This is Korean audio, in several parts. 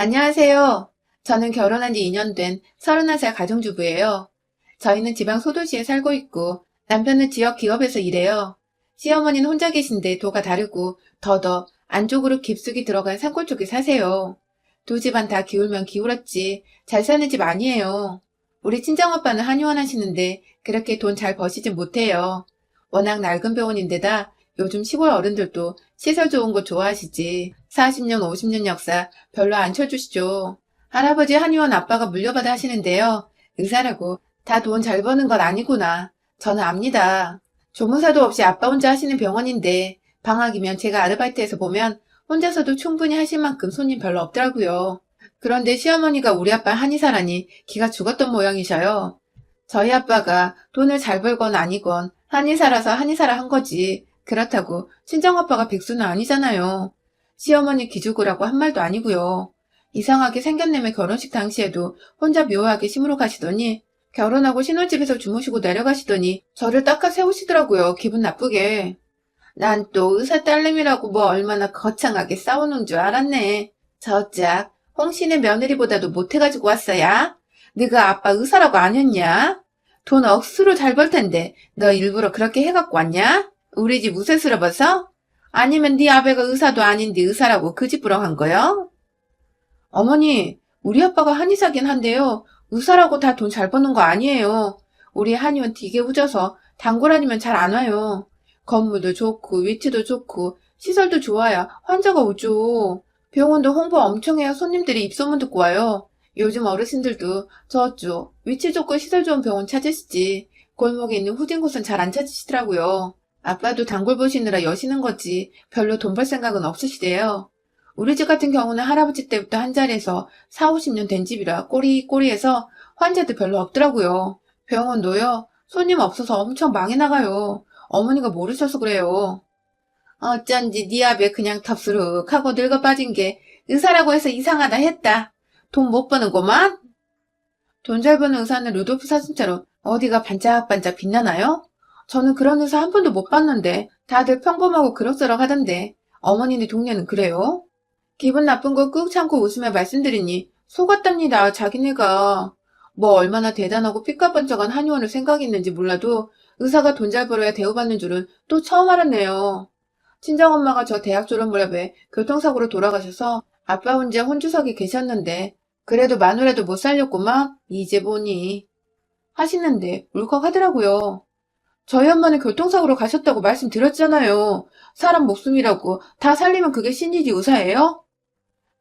안녕하세요. 저는 결혼한 지 2년 된 31살 가정주부예요. 저희는 지방 소도시에 살고 있고 남편은 지역 기업에서 일해요. 시어머니는 혼자 계신데 도가 다르고 더더 안쪽으로 깊숙이 들어간 산골 쪽에 사세요. 두 집안 다 기울면 기울었지 잘 사는 집 아니에요. 우리 친정아빠는 한의원 하시는데 그렇게 돈 잘 버시진 못해요. 워낙 낡은 병원인데다 요즘 시골 어른들도 시설 좋은 곳 좋아하시지. 40년, 50년 역사 별로 안 쳐주시죠. 할아버지 한의원 아빠가 물려받아 하시는데요. 의사라고 다 돈 잘 버는 건 아니구나. 저는 압니다. 조무사도 없이 아빠 혼자 하시는 병원인데 방학이면 제가 아르바이트해서 보면 혼자서도 충분히 하실 만큼 손님 별로 없더라고요. 그런데 시어머니가 우리 아빠 한의사라니 기가 죽었던 모양이셔요. 저희 아빠가 돈을 잘 벌건 아니건 한의사라서 한의사라 한 거지. 그렇다고 친정아빠가 백수는 아니잖아요. 시어머니 기죽으라고 한 말도 아니고요. 이상하게 생겼네매 결혼식 당시에도 혼자 묘하게 심으러 가시더니 결혼하고 신혼집에서 주무시고 내려가시더니 저를 닦아 세우시더라고요. 기분 나쁘게. 난 또 의사 딸내미라고 뭐 얼마나 거창하게 싸우는 줄 알았네. 저짝 홍씨네 며느리보다도 못해가지고 왔어야. 네가 아빠 의사라고 아니었냐? 돈 억수로 잘 벌 텐데 너 일부러 그렇게 해갖고 왔냐? 우리 집 우세스러워서? 아니면 네 아베가 의사도 아닌데 의사라고 그 집부러 한 거요? 어머니, 우리 아빠가 한의사긴 한데요. 의사라고 다 돈 잘 버는 거 아니에요. 우리 한의원 되게 후져서 단골 아니면 잘 안 와요. 건물도 좋고 위치도 좋고 시설도 좋아야 환자가 오죠. 병원도 홍보 엄청 해야 손님들이 입소문 듣고 와요. 요즘 어르신들도 저쪽 위치 좋고 시설 좋은 병원 찾으시지. 골목에 있는 후진 곳은 잘 안 찾으시더라고요. 아빠도 단골 보시느라 여시는 거지 별로 돈 벌 생각은 없으시대요. 우리 집 같은 경우는 할아버지 때부터 한 자리에서 4, 50년 된 집이라 꼬리꼬리해서 환자도 별로 없더라고요. 병원도요. 손님 없어서 엄청 망해 나가요. 어머니가 모르셔서 그래요. 어쩐지 네 아베 그냥 덥수룩하고 늙어 빠진 게 의사라고 해서 이상하다 했다. 돈 못 버는구만? 돈 잘 버는 의사는 루돌프 사진처럼 어디가 반짝반짝 빛나나요? 저는 그런 의사 한 번도 못 봤는데 다들 평범하고 그럭저럭 하던데 어머니네 동네는 그래요? 기분 나쁜 거 꾹 참고 웃으며 말씀드리니 속았답니다. 자기네가 뭐 얼마나 대단하고 삐까번쩍한 한의원을 생각했는지 몰라도 의사가 돈 잘 벌어야 대우받는 줄은 또 처음 알았네요. 친정엄마가 저 대학 졸업 무렵에 교통사고로 돌아가셔서 아빠 혼자 혼주석에 계셨는데 그래도 마누라도 못 살렸구만 이제 보니 하시는데 울컥하더라고요. 저희 엄마는 교통사고로 가셨다고 말씀드렸잖아요. 사람 목숨이라고 다 살리면 그게 신일이 의사예요?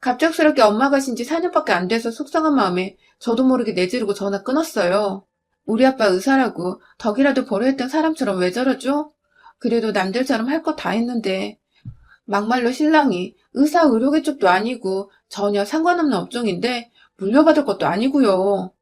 갑작스럽게 엄마 가신 지 4년밖에 안 돼서 속상한 마음에 저도 모르게 내지르고 전화 끊었어요. 우리 아빠 의사라고 덕이라도 버려했던 사람처럼 왜 저러죠? 그래도 남들처럼 할 거 다 했는데 막말로 신랑이 의사 의료계 쪽도 아니고 전혀 상관없는 업종인데 물려받을 것도 아니고요.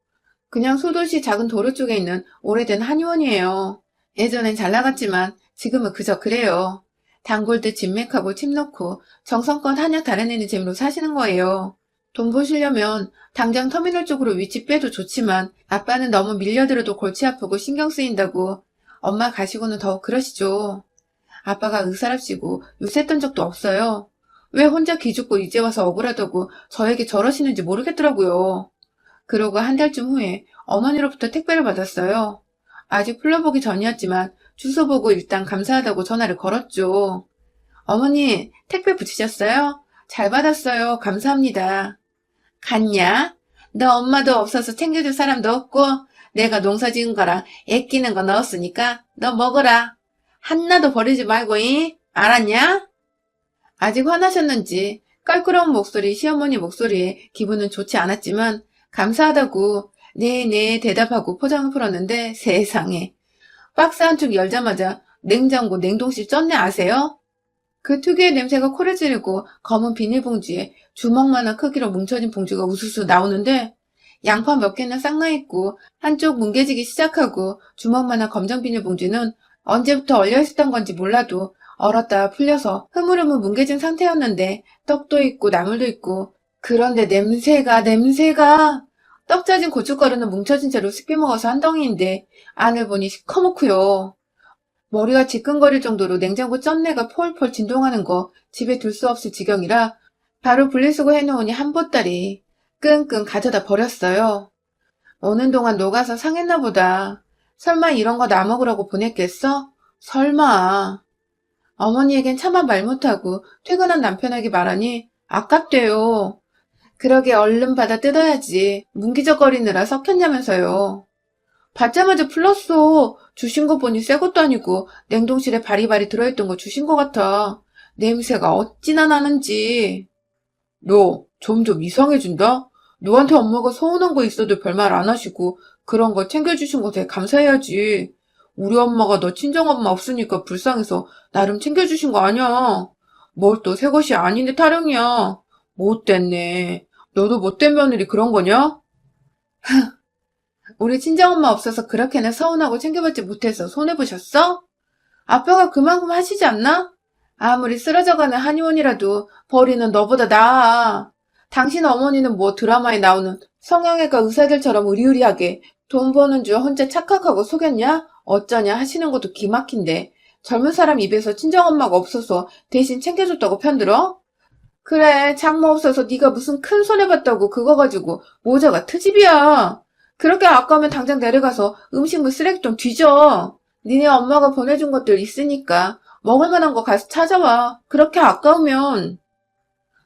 그냥 소도시 작은 도로 쪽에 있는 오래된 한의원이에요. 예전엔 잘 나갔지만 지금은 그저 그래요. 단골들 진맥하고 침 넣고 정성껏 한약 달아내는 재미로 사시는 거예요. 돈 버시려면 당장 터미널 쪽으로 위치 빼도 좋지만 아빠는 너무 밀려들어도 골치 아프고 신경 쓰인다고 엄마 가시고는 더욱 그러시죠. 아빠가 의사랍시고 요새했던 적도 없어요. 왜 혼자 기죽고 이제 와서 억울하다고 저에게 저러시는지 모르겠더라고요. 그러고 한 달쯤 후에 어머니로부터 택배를 받았어요. 아직 풀러보기 전이었지만 주소 보고 일단 감사하다고 전화를 걸었죠. 어머니, 택배 붙이셨어요? 잘 받았어요. 감사합니다. 갔냐? 너 엄마도 없어서 챙겨줄 사람도 없고 내가 농사 지은 거랑 애 끼는 거 넣었으니까 너 먹어라. 하나도 버리지 말고 이 알았냐? 아직 화나셨는지 깔끄러운 목소리 시어머니 목소리에 기분은 좋지 않았지만 감사하다고 네네 대답하고 포장을 풀었는데 세상에 박스 한 쪽 열자마자 냉장고 냉동실 쩐내 아세요? 그 특유의 냄새가 코를 찌르고 검은 비닐봉지에 주먹만한 크기로 뭉쳐진 봉지가 우수수 나오는데 양파 몇 개나 싹나 있고 한쪽 뭉개지기 시작하고 주먹만한 검정 비닐봉지는 언제부터 얼려 있었던 건지 몰라도 얼었다 풀려서 흐물흐물 뭉개진 상태였는데 떡도 있고 나물도 있고 그런데 냄새가 냄새가 떡 짜진 고춧가루는 뭉쳐진 채로 습게 먹어서 한 덩이인데 안을 보니 시커멓고요. 머리가 지끈거릴 정도로 냉장고 쩐내가 폴폴 진동하는 거 집에 둘 수 없을 지경이라 바로 분리수거 해놓으니 한 보따리 끙끙 가져다 버렸어요. 오는 동안 녹아서 상했나 보다. 설마 이런 거 나 먹으라고 보냈겠어? 설마. 어머니에겐 차마 말 못하고 퇴근한 남편에게 말하니 아깝대요. 그러게 얼른 받아 뜯어야지. 문기적거리느라 섞였냐면서요. 받자마자 풀렀어. 주신 거 보니 새 것도 아니고 냉동실에 바리바리 들어있던 거 주신 것 같아. 냄새가 어찌나 나는지. 너 점점 이상해진다? 너한테 엄마가 서운한 거 있어도 별말 안 하시고 그런 거 챙겨주신 거 되게 감사해야지. 우리 엄마가 너 친정엄마 없으니까 불쌍해서 나름 챙겨주신 거 아니야. 뭘 또 새 것이 아닌데 타령이야. 못됐네. 너도 못된 며느리 그런 거냐? 우리 친정엄마 없어서 그렇게는 서운하고 챙겨받지 못해서 손해보셨어? 아빠가 그만큼 하시지 않나? 아무리 쓰러져가는 한의원이라도 벌이는 너보다 나아. 당신 어머니는 뭐 드라마에 나오는 성형외과 의사들처럼 의리의리하게 돈 버는 줄 혼자 착각하고 속였냐? 어쩌냐 하시는 것도 기막힌데 젊은 사람 입에서 친정엄마가 없어서 대신 챙겨줬다고 편들어? 그래 장모 없어서 네가 무슨 큰 손해 봤다고 그거 가지고 모자가 트집이야. 그렇게 아까우면 당장 내려가서 음식물 쓰레기통 뒤져. 니네 엄마가 보내준 것들 있으니까 먹을 만한 거 가서 찾아와. 그렇게 아까우면.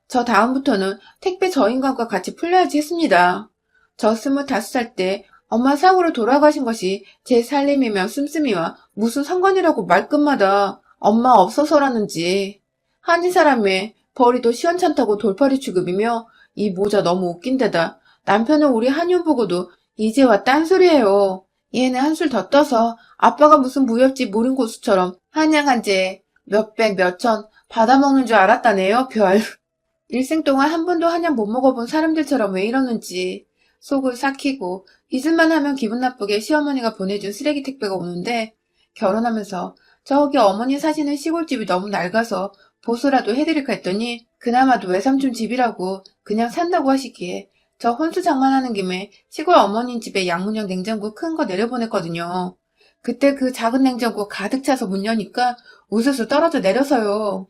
저 다음부터는 택배 저 인간과 같이 풀려야지 했습니다. 저 스물다섯 살 때 엄마 사고로 돌아가신 것이 제 살림이며 씀씀이와 무슨 상관이라고 말끝마다 엄마 없어서라는지 한인 사람의 벌이도 시원찮다고 돌팔이 취급이며 이 모자 너무 웃긴 데다 남편은 우리 한윤 보고도 이제 와 딴소리예요. 얘는 한술 더 떠서 아빠가 무슨 무협지 모른 고수처럼 한양한 재 몇백 몇천 받아먹는 줄 알았다네요, 별. 일생 동안 한 번도 한약 못 먹어본 사람들처럼 왜 이러는지 속을 삭히고 잊을만 하면 기분 나쁘게 시어머니가 보내준 쓰레기 택배가 오는데 결혼하면서 저기 어머니 사시는 시골집이 너무 낡아서 보수라도 해드릴까 했더니 그나마도 외삼촌 집이라고 그냥 산다고 하시기에 저 혼수 장만하는 김에 시골 어머님 집에 양문형 냉장고 큰 거 내려보냈거든요. 그때 그 작은 냉장고 가득 차서 문 여니까 우수수 떨어져 내려서요.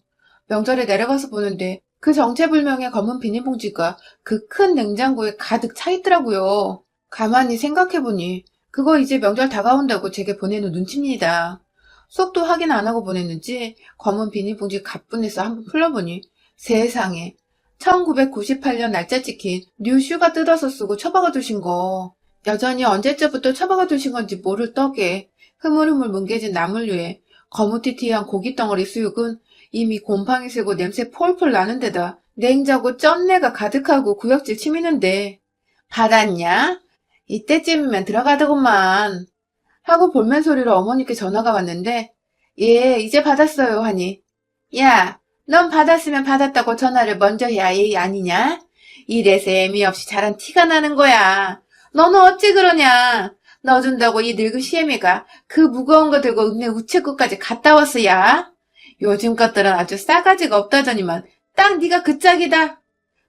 명절에 내려가서 보는데 그 정체불명의 검은 비닐봉지가 그 큰 냉장고에 가득 차 있더라고요. 가만히 생각해보니 그거 이제 명절 다가온다고 제게 보내는 눈치입니다. 속도 확인 안 하고 보냈는지 검은 비닐봉지 가뿐해서 한번 풀러보니 세상에 1998년 날짜 찍힌 뉴슈가 뜯어서 쓰고 처박아 두신 거. 여전히 언제쯤부터 처박아 두신 건지 모를 떡에 흐물흐물 뭉개진 나물류에 거무튀튀한 고깃덩어리 수육은 이미 곰팡이 슬고 냄새 폴폴 나는 데다 냉자고 쩐내가 가득하고 구역질 치미는데 받았냐? 이때쯤이면 들어가더구만 하고 볼멘 소리로 어머니께 전화가 왔는데 예 이제 받았어요 하니 야 넌 받았으면 받았다고 전화를 먼저 해야 예의 아니냐? 이래서 애미 없이 잘한 티가 나는 거야. 너는 어찌 그러냐? 너 준다고 이 늙은 시애미가 그 무거운 거 들고 읍내 우체국까지 갔다 왔어야. 요즘 것들은 아주 싸가지가 없다더니만 딱 네가 그 짝이다.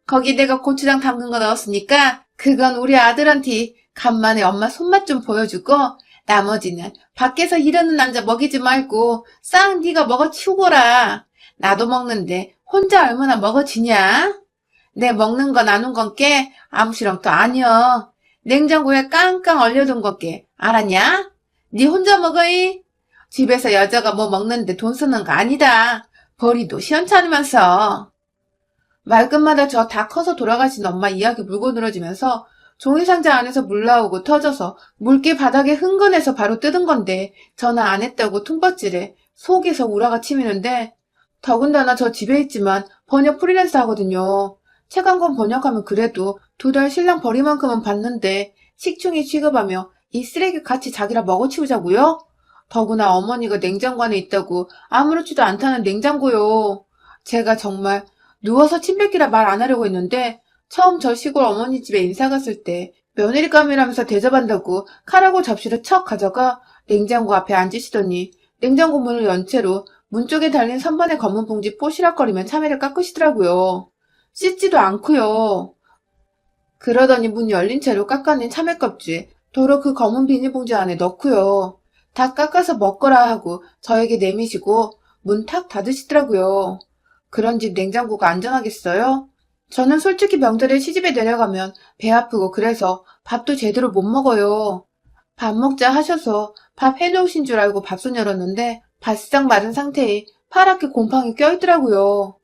거기 내가 고추장 담근 거 넣었으니까 그건 우리 아들한테 간만에 엄마 손맛 좀 보여주고 나머지는 밖에서 일하는 남자 먹이지 말고 싹 네가 먹어 치우거라. 나도 먹는데 혼자 얼마나 먹어지냐? 내 먹는 거 나눈 건께 아무시렁도 아니여. 냉장고에 깡깡 얼려둔 건께 알았냐? 네 혼자 먹어이? 집에서 여자가 뭐 먹는데 돈 쓰는 거 아니다. 벌이도 시원찮으면서. 말끝마다 저 다 커서 돌아가신 엄마 이야기 물고 늘어지면서 종이상자 안에서 물 나오고 터져서 물기 바닥에 흥건해서 바로 뜯은 건데 전화 안 했다고 퉁버질에 속에서 우라가 치미는데 더군다나 저 집에 있지만 번역 프리랜서 하거든요. 책 한 권 번역하면 그래도 두 달 신랑 벌이만큼은 받는데 식충이 취급하며 이 쓰레기 같이 자기라 먹어치우자고요? 더구나 어머니가 냉장고 안에 있다고 아무렇지도 않다는 냉장고요. 제가 정말 누워서 침 뱉기라 말 안 하려고 했는데 처음 저 시골 어머니 집에 인사 갔을 때 며느리감이라면서 대접한다고 칼하고 접시를 척 가져가 냉장고 앞에 앉으시더니 냉장고 문을 연 채로 문 쪽에 달린 선반의 검은 봉지 뽀시락거리며 참외를 깎으시더라고요. 씻지도 않고요. 그러더니 문 열린 채로 깎아낸 참외 껍질 도로 그 검은 비닐봉지 안에 넣고요. 다 깎아서 먹거라 하고 저에게 내미시고 문 탁 닫으시더라고요. 그런 집 냉장고가 안전하겠어요? 저는 솔직히 명절에 시집에 내려가면 배 아프고 그래서 밥도 제대로 못 먹어요. 밥 먹자 하셔서 밥 해놓으신 줄 알고 밥솥 열었는데 바싹 마른 상태에 파랗게 곰팡이 껴있더라고요.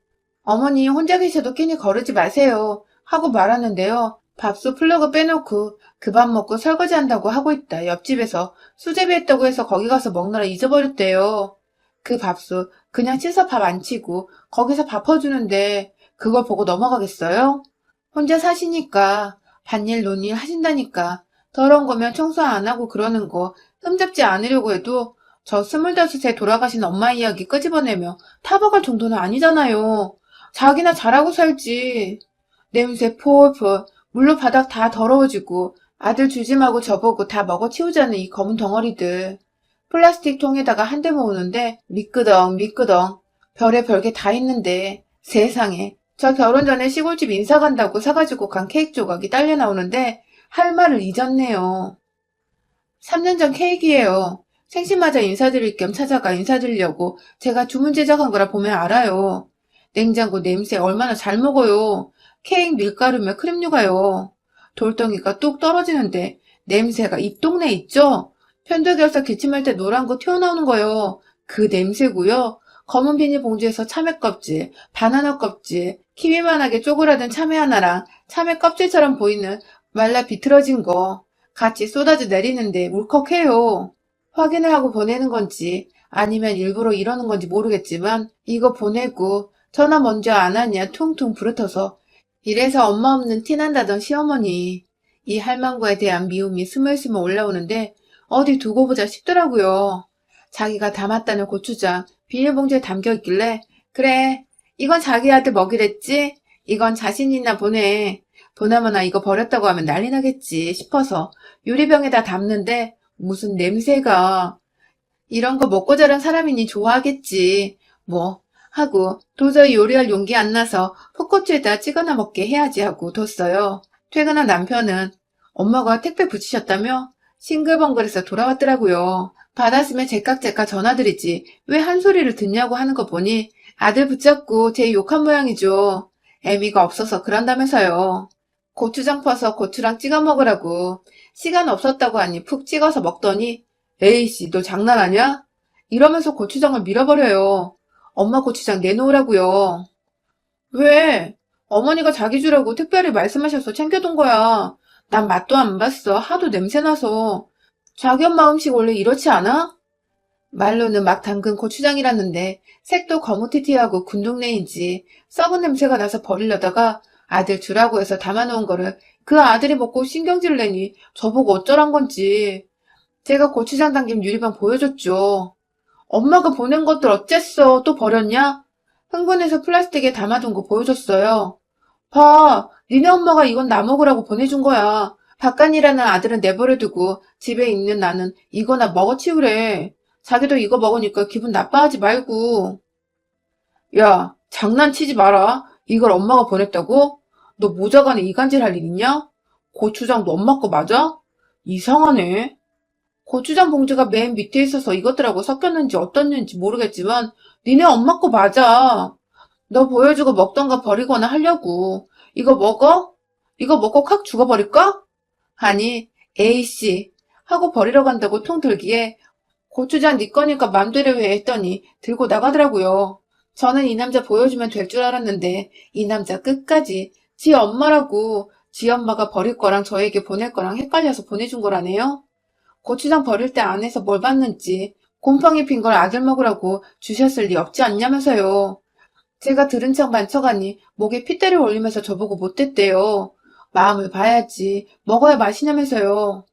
어머니 혼자 계셔도 괜히 거르지 마세요 하고 말하는데요. 밥솥 플러그 빼놓고 그 밥 먹고 설거지 한다고 하고 있다. 옆집에서 수제비 했다고 해서 거기 가서 먹느라 잊어버렸대요. 그 밥솥 그냥 씻어 밥 안 치고 거기서 밥 퍼주는데 그걸 보고 넘어가겠어요? 혼자 사시니까 반일 논일 하신다니까 더러운 거면 청소 안 하고 그러는 거 흠잡지 않으려고 해도 저 스물다섯에 돌아가신 엄마 이야기 끄집어내며 타박할 정도는 아니잖아요. 자기나 잘하고 살지. 냄새 폴폴 물로 바닥 다 더러워지고 아들 주지 말고 저보고 다 먹어치우자는 이 검은 덩어리들. 플라스틱 통에다가 한 대 모으는데 미끄덩 미끄덩 별의 별게 다 있는데 세상에 저 결혼 전에 시골집 인사 간다고 사가지고 간 케이크 조각이 딸려 나오는데 할 말을 잊었네요. 3년 전 케이크예요. 생신맞아 인사드릴 겸 찾아가 인사드리려고 제가 주문 제작한 거라 보면 알아요. 냉장고 냄새 얼마나 잘 먹어요. 케이크 밀가루며 크림류가요. 돌덩이가 뚝 떨어지는데 냄새가 입 동네 있죠? 편도기에서 기침할 때 노란 거 튀어나오는 거요. 그 냄새고요. 검은 비닐 봉지에서 참외 껍질, 바나나 껍질, 키위만하게 쪼그라든 참외 하나랑 참외 껍질처럼 보이는 말라 비틀어진 거 같이 쏟아져 내리는데 울컥해요. 확인을 하고 보내는 건지 아니면 일부러 이러는 건지 모르겠지만 이거 보내고 전화 먼저 안 하냐 퉁퉁 부르터서 이래서 엄마 없는 티난다던 시어머니 이 할망구에 대한 미움이 스물스물 올라오는데 어디 두고 보자 싶더라고요. 자기가 담았다는 고추장 비닐봉지에 담겨 있길래 그래 이건 자기한테 먹이랬지 이건 자신 있나 보네 보나마나 이거 버렸다고 하면 난리 나겠지 싶어서 유리병에다 담는데 무슨 냄새가 이런 거 먹고 자란 사람이니 좋아하겠지 뭐 하고 도저히 요리할 용기 안 나서 포커츠에다 찍어나 먹게 해야지 하고 뒀어요. 퇴근한 남편은 엄마가 택배 붙이셨다며 싱글벙글해서 돌아왔더라고요. 받았으면 제깍제깍 전화드리지 왜 한 소리를 듣냐고 하는 거 보니 아들 붙잡고 제 욕한 모양이죠. 애미가 없어서 그런다면서요. 고추장 퍼서 고추랑 찍어 먹으라고 시간 없었다고 하니 푹 찍어서 먹더니 에이씨 너 장난하냐? 이러면서 고추장을 밀어버려요. 엄마 고추장 내놓으라고요. 왜? 어머니가 자기 주라고 특별히 말씀하셔서 챙겨둔 거야. 난 맛도 안 봤어. 하도 냄새나서. 자기 엄마 음식 원래 이렇지 않아? 말로는 막 담근 고추장이랐는데 색도 거무튀튀하고 군동네인지 썩은 냄새가 나서 버리려다가 아들 주라고 해서 담아놓은 거를 그 아들이 먹고 신경질 내니 저보고 어쩌란 건지 제가 고추장 담긴 유리병 보여줬죠. 엄마가 보낸 것들 어쨌어? 또 버렸냐? 흥분해서 플라스틱에 담아둔 거 보여줬어요. 봐, 니네 엄마가 이건 나 먹으라고 보내준 거야. 바깥이라는 아들은 내버려두고 집에 있는 나는 이거나 먹어치우래. 자기도 이거 먹으니까 기분 나빠하지 말고. 야, 장난치지 마라. 이걸 엄마가 보냈다고? 너 모자간에 이간질 할 일 있냐? 고추장도 엄마 거 맞아? 이상하네. 고추장 봉지가 맨 밑에 있어서 이것들하고 섞였는지 어떻는지 모르겠지만 니네 엄마 거 맞아. 너 보여주고 먹던가 버리거나 하려고. 이거 먹어? 이거 먹고 칵 죽어버릴까? 아니, 에이씨 하고 버리러 간다고 통 들기에 고추장 네 거니까 맘대로 해 했더니 들고 나가더라고요. 저는 이 남자 보여주면 될 줄 알았는데 이 남자 끝까지 지 엄마라고 지 엄마가 버릴 거랑 저에게 보낼 거랑 헷갈려서 보내준 거라네요. 고추장 버릴 때 안에서 뭘 봤는지 곰팡이 핀 걸 아들 먹으라고 주셨을 리 없지 않냐면서요. 제가 들은 척 만척하니 목에 핏대를 올리면서 저보고 못됐대요. 마음을 봐야지. 먹어야 맛이냐면서요.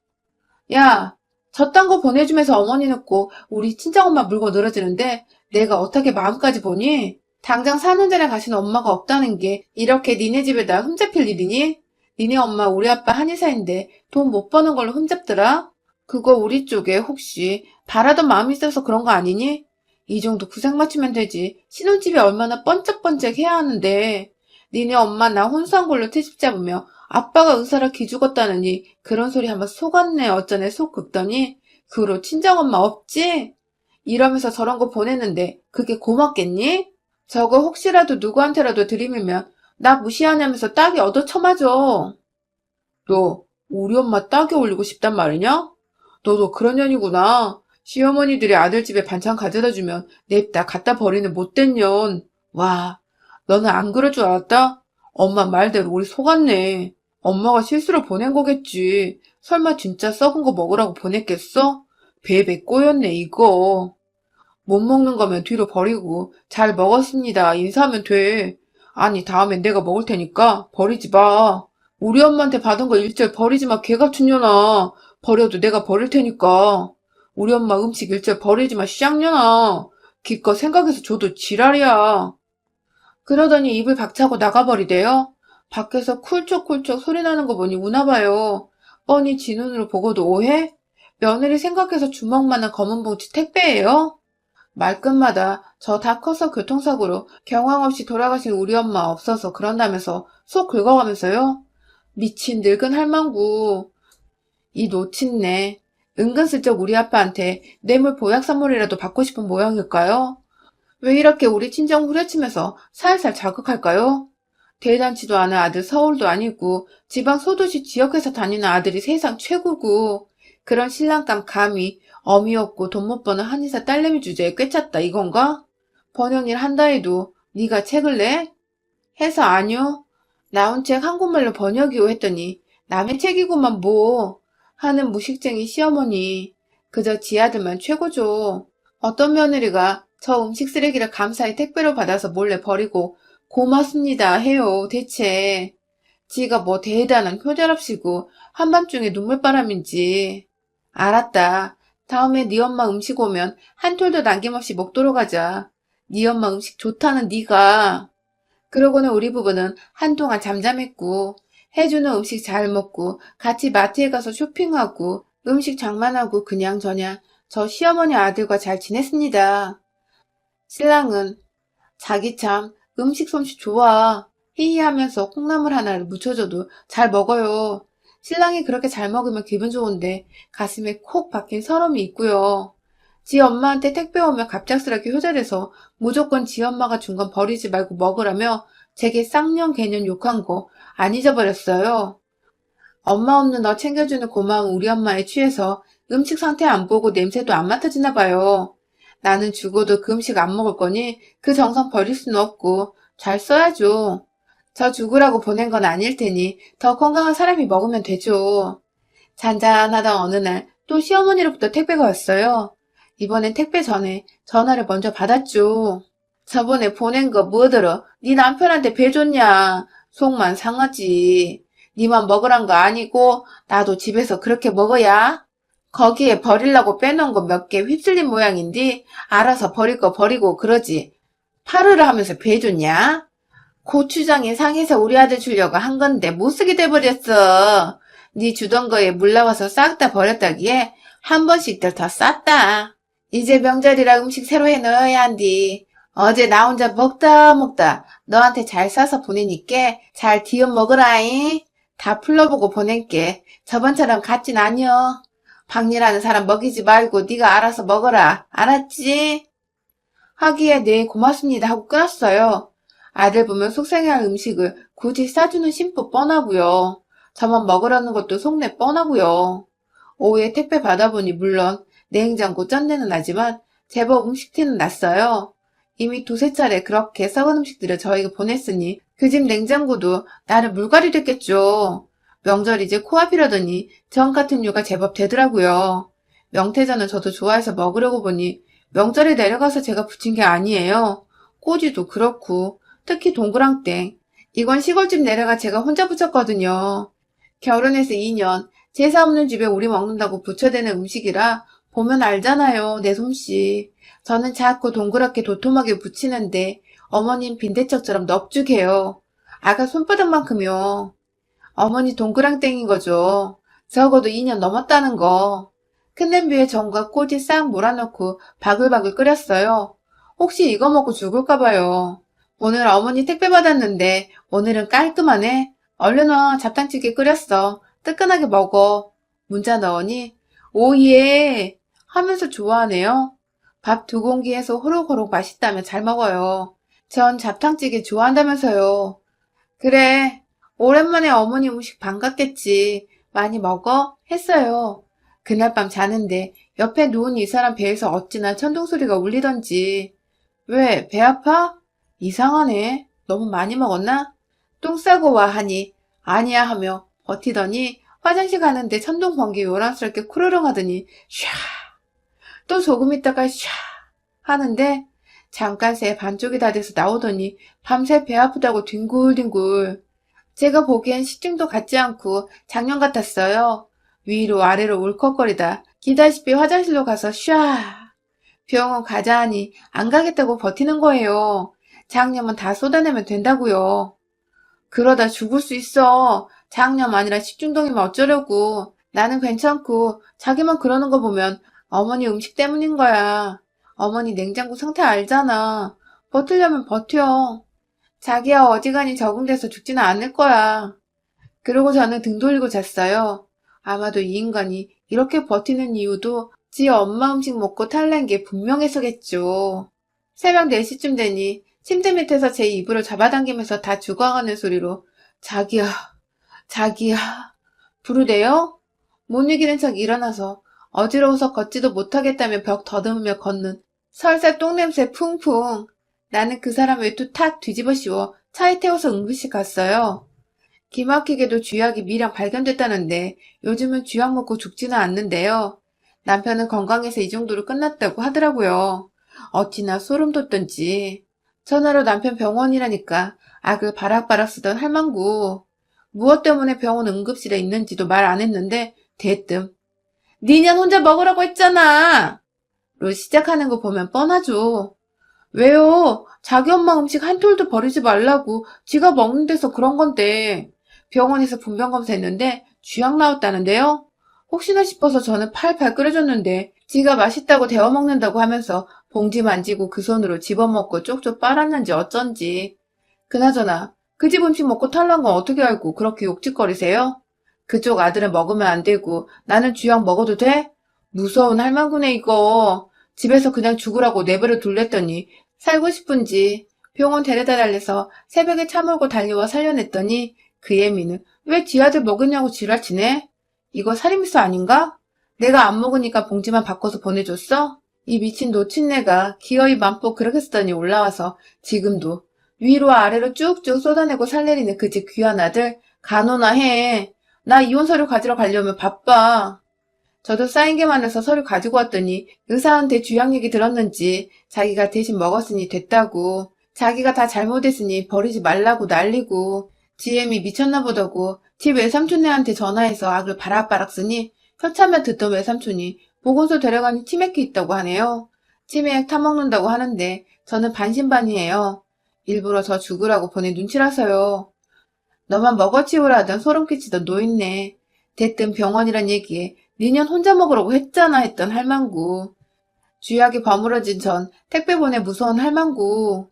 야, 저딴 거 보내주면서 어머니는 꼭 우리 친정엄마 물고 늘어지는데 내가 어떻게 마음까지 보니? 당장 사는 전에 가신 엄마가 없다는 게 이렇게 니네 집에다 흠잡힐 일이니? 니네 엄마 우리 아빠 한의사인데 돈 못 버는 걸로 흠잡더라? 그거 우리 쪽에 혹시 바라던 마음이 있어서 그런 거 아니니? 이 정도 구색 맞추면 되지. 신혼집이 얼마나 번쩍번쩍 해야 하는데. 니네 엄마 나 혼수한 걸로 트집 잡으며 아빠가 의사라 기죽었다느니 그런 소리 한번 속았네 어쩌네 속 긁더니 그 후로 친정엄마 없지? 이러면서 저런 거 보냈는데 그게 고맙겠니? 저거 혹시라도 누구한테라도 들이밀면 나 무시하냐면서 딱이 얻어 쳐맞어. 너 우리 엄마 딱이 올리고 싶단 말이냐? 너도 그런 년이구나. 시어머니들이 아들 집에 반찬 가져다 주면 냅다 갖다 버리는 못된 년. 와, 너는 안 그럴 줄 알았다? 엄마 말대로 우리 속았네. 엄마가 실수로 보낸 거겠지. 설마 진짜 썩은 거 먹으라고 보냈겠어? 베베 꼬였네, 이거. 못 먹는 거면 뒤로 버리고, 잘 먹었습니다. 인사하면 돼. 아니, 다음엔 내가 먹을 테니까 버리지 마. 우리 엄마한테 받은 거 일절 버리지 마, 개 같은 년아. 버려도 내가 버릴 테니까. 우리 엄마 음식 일절 버리지 마, 쌍년아. 기껏 생각해서 줘도 지랄이야. 그러더니 입을 박차고 나가버리대요. 밖에서 쿨쩍쿨쩍 소리 나는 거 보니 우나봐요. 뻔히 지 눈으로 보고도 오해? 며느리 생각해서 주먹만한 검은 봉투 택배예요? 말끝마다 저 다 커서 교통사고로 경황 없이 돌아가신 우리 엄마 없어서 그런다면서 속 긁어가면서요? 미친 늙은 할망구. 이 노친네. 은근슬쩍 우리 아빠한테 뇌물 보약 선물이라도 받고 싶은 모양일까요? 왜 이렇게 우리 친정 후려치면서 살살 자극할까요? 대단치도 않은 아들 서울도 아니고 지방 소도시 지역에서 다니는 아들이 세상 최고고 그런 신랑감 감히 어미 없고 돈 못 버는 한의사 딸내미 주제에 꿰찼다 이건가? 번역일 한다 해도 네가 책을 내? 해서 아니요. 나온 책 한국말로 번역이요 했더니 남의 책이구만 뭐 하는 무식쟁이 시어머니 그저 지 아들만 최고죠. 어떤 며느리가 저 음식 쓰레기를 감사히 택배로 받아서 몰래 버리고 고맙습니다 해요 대체. 지가 뭐 대단한 효자랍시고 한밤중에 눈물바람인지. 알았다. 다음에 네 엄마 음식 오면 한 톨도 남김없이 먹도록 하자. 네 엄마 음식 좋다는 네가. 그러고는 우리 부부는 한동안 잠잠했고 해주는 음식 잘 먹고 같이 마트에 가서 쇼핑하고 음식 장만하고 그냥저냥 저 시어머니 아들과 잘 지냈습니다. 신랑은 자기 참 음식 솜씨 좋아. 히히하면서 콩나물 하나를 묻혀줘도 잘 먹어요. 신랑이 그렇게 잘 먹으면 기분 좋은데 가슴에 콕 박힌 서러움이 있고요. 지 엄마한테 택배 오면 갑작스럽게 효자돼서 무조건 지 엄마가 준 건 버리지 말고 먹으라며 제게 쌍년 개년 욕한 거 안 잊어버렸어요. 엄마 없는 너 챙겨주는 고마운 우리 엄마에 취해서 음식 상태 안 보고 냄새도 안 맡아지나 봐요. 나는 죽어도 그 음식 안 먹을 거니 그 정성 버릴 수는 없고 잘 써야죠. 저 죽으라고 보낸 건 아닐 테니 더 건강한 사람이 먹으면 되죠. 잔잔하던 어느 날 또 시어머니로부터 택배가 왔어요. 이번엔 택배 전에 전화를 먼저 받았죠. 저번에 보낸 거 뭐더러 네 남편한테 배 줬냐? 속만 상하지. 니만 먹으란 거 아니고 나도 집에서 그렇게 먹어야. 거기에 버리려고 빼놓은 거 몇 개 휩쓸린 모양인데 알아서 버릴 거 버리고 그러지. 파르르 하면서 배 줬냐? 고추장이 상해서 우리 아들 주려고 한 건데 못 쓰게 돼버렸어. 네 주던 거에 물 나와서 싹 다 버렸다기에 한 번씩들 더 쌌다. 이제 명절이라 음식 새로 해 넣어야 한디. 어제 나 혼자 먹다 먹다 너한테 잘 싸서 보내니께 잘 뒤어 먹으라잉. 다 풀러보고 보낼게. 저번처럼 같진 아니여. 박리라는 사람 먹이지 말고 네가 알아서 먹어라. 알았지? 하기에 네 고맙습니다 하고 끊었어요. 아들 보면 속상해할 음식을 굳이 싸주는 심보 뻔하고요. 저만 먹으라는 것도 속내 뻔하고요. 오후에 택배 받아보니 물론 냉장고 쩐내는 나지만 제법 음식티는 났어요. 이미 두세 차례 그렇게 썩은 음식들을 저희가 보냈으니 그 집 냉장고도 나름 물갈이 됐겠죠. 명절 이제 코앞이라더니 전 같은 류가 제법 되더라고요. 명태전은 저도 좋아해서 먹으려고 보니 명절에 내려가서 제가 부친 게 아니에요. 꼬지도 그렇고 특히 동그랑땡. 이건 시골집 내려가 제가 혼자 부쳤거든요. 결혼해서 2년 제사 없는 집에 우리 먹는다고 부쳐대는 음식이라 보면 알잖아요. 내 솜씨. 저는 자꾸 동그랗게 도톰하게 붙이는데 어머님 빈대떡처럼 넙죽해요. 아가 손바닥만큼요. 어머니 동그랑땡인 거죠. 적어도 2년 넘었다는 거. 큰 냄비에 전과 꼬지 싹 몰아넣고 바글바글 끓였어요. 혹시 이거 먹고 죽을까 봐요. 오늘 어머니 택배 받았는데 오늘은 깔끔하네. 얼른 와 잡탕찌개 끓였어. 뜨끈하게 먹어. 문자 넣으니 오예 하면서 좋아하네요. 밥 두 공기에서 호록호록 맛있다며 잘 먹어요. 전 잡탕찌개 좋아한다면서요. 그래. 오랜만에 어머니 음식 반갑겠지. 많이 먹어? 했어요. 그날 밤 자는데 옆에 누운 이 사람 배에서 어찌나 천둥 소리가 울리던지. 왜, 배 아파? 이상하네. 너무 많이 먹었나? 똥 싸고 와 하니 아니야 하며 버티더니 화장실 가는데 천둥 번개 요란스럽게 쿠르릉 하더니 샤. 또 조금 있다가 샤 하는데 잠깐 새 반쪽이 다 돼서 나오더니 밤새 배 아프다고 뒹굴뒹굴. 제가 보기엔 식중도 같지 않고 작년 같았어요. 위로 아래로 울컥거리다 기다시피 화장실로 가서 샤. 병원 가자 하니 안 가겠다고 버티는 거예요. 장염은 다 쏟아내면 된다고요. 그러다 죽을 수 있어. 장염 아니라 식중독이면 어쩌려고. 나는 괜찮고 자기만 그러는 거 보면 어머니 음식 때문인 거야. 어머니 냉장고 상태 알잖아. 버틸려면 버텨. 자기야 어지간히 적응돼서 죽지는 않을 거야. 그러고 저는 등 돌리고 잤어요. 아마도 이 인간이 이렇게 버티는 이유도 지 엄마 음식 먹고 탈난 게 분명해서겠죠. 새벽 4시쯤 되니 침대 밑에서 제 이불을 잡아당기면서 다 죽어가는 소리로 자기야, 자기야 부르대요? 못 이기는 척 일어나서 어지러워서 걷지도 못하겠다며 벽 더듬으며 걷는 설사 똥냄새 풍풍. 나는 그 사람 외투 탁 뒤집어 씌워 차에 태워서 응급실 갔어요. 기막히게도 쥐약이 미량 발견됐다는데 요즘은 쥐약 먹고 죽지는 않는데요. 남편은 건강해서 이 정도로 끝났다고 하더라고요. 어찌나 소름 돋던지. 전화로 남편 병원이라니까 악을 바락바락 쓰던 할망구. 무엇 때문에 병원 응급실에 있는지도 말 안 했는데 대뜸 니년 혼자 먹으라고 했잖아. 로 시작하는 거 보면 뻔하죠. 왜요? 자기 엄마 음식 한 톨도 버리지 말라고 지가 먹는 데서 그런 건데 병원에서 분변 검사했는데 쥐약 나왔다는데요. 혹시나 싶어서 저는 팔팔 끓여줬는데 지가 맛있다고 데워 먹는다고 하면서 봉지 만지고 그 손으로 집어먹고 쪽쪽 빨았는지 어쩐지. 그나저나 그 집 음식 먹고 탈난 건 어떻게 알고 그렇게 욕짓거리세요? 그쪽 아들은 먹으면 안 되고 나는 쥐약 먹어도 돼? 무서운 할망구네 이거. 집에서 그냥 죽으라고 내버려 둘랬더니 살고 싶은지 병원 데려다 달래서 새벽에 차 몰고 달려와 살려냈더니 그 예미는 왜 지 아들 먹였냐고 지랄치네? 이거 살인미수 아닌가? 내가 안 먹으니까 봉지만 바꿔서 보내줬어? 이 미친 노친네가 기어이 만폭 그렇게 쓰더니 올라와서 지금도 위로 아래로 쭉쭉 쏟아내고 살내리는 그 집 귀한 아들 간호나 해. 나 이혼 서류 가지러 가려면 바빠. 저도 쌓인 게 많아서 서류 가지고 왔더니 의사한테 주약 얘기 들었는지 자기가 대신 먹었으니 됐다고 자기가 다 잘못했으니 버리지 말라고 난리고 지엠이 미쳤나 보다고 집 외삼촌네한테 전화해서 악을 바락바락 쓰니 처참해 듣던 외삼촌이 보건소 데려가니 치맥기 있다고 하네요. 치맥 타먹는다고 하는데 저는 반신반의해요. 일부러 저 죽으라고 보낸 눈치라서요. 너만 먹어치우라 하던 소름 끼치던 노인네. 대뜸 병원이란 얘기에 니년 혼자 먹으라고 했잖아 했던 할망구. 쥐약이 버무러진 전 택배 보내 무서운 할망구.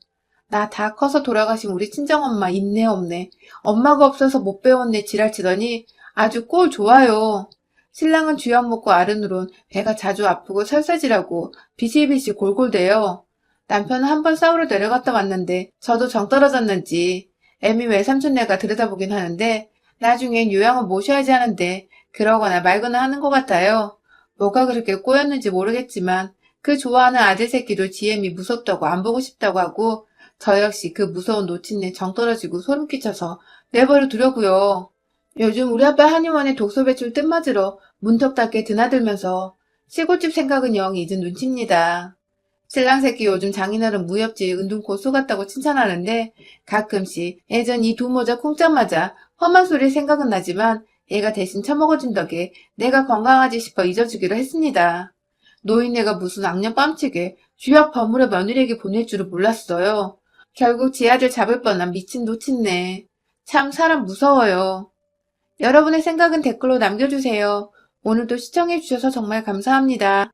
나 다 커서 돌아가신 우리 친정엄마 있네 없네. 엄마가 없어서 못 배웠네 지랄치더니 아주 꼴 좋아요. 신랑은 쥐약 먹고 아른으론 배가 자주 아프고 설사지라고 비실비실 골골대요. 남편은 한 번 싸우러 내려갔다 왔는데 저도 정 떨어졌는지 애미 외삼촌네가 들여다보긴 하는데 나중엔 요양을 모셔야지 하는데 그러거나 말거나 하는 것 같아요. 뭐가 그렇게 꼬였는지 모르겠지만 그 좋아하는 아들 새끼도 지엠이 무섭다고 안 보고 싶다고 하고 저 역시 그 무서운 노친네 정 떨어지고 소름 끼쳐서 내버려 두려고요. 요즘 우리 아빠 한의원에 독소 배출 뜸맞으러 문턱답게 드나들면서 시골집 생각은 영 잊은 눈치입니다. 신랑 새끼 요즘 장인어른 무협지 은둔코 쏘갔다고 칭찬하는데 가끔씩 예전 이 두 모자 콩짝 맞아 험한 소리 생각은 나지만 얘가 대신 처먹어준 덕에 내가 건강하지 싶어 잊어주기로 했습니다. 노인네가 무슨 악령 뺨치게 쥐약 버무려 며느리에게 보낼 줄을 몰랐어요. 결국 제 아들 잡을 뻔한 미친 노친네. 참 사람 무서워요. 여러분의 생각은 댓글로 남겨주세요. 오늘도 시청해주셔서 정말 감사합니다.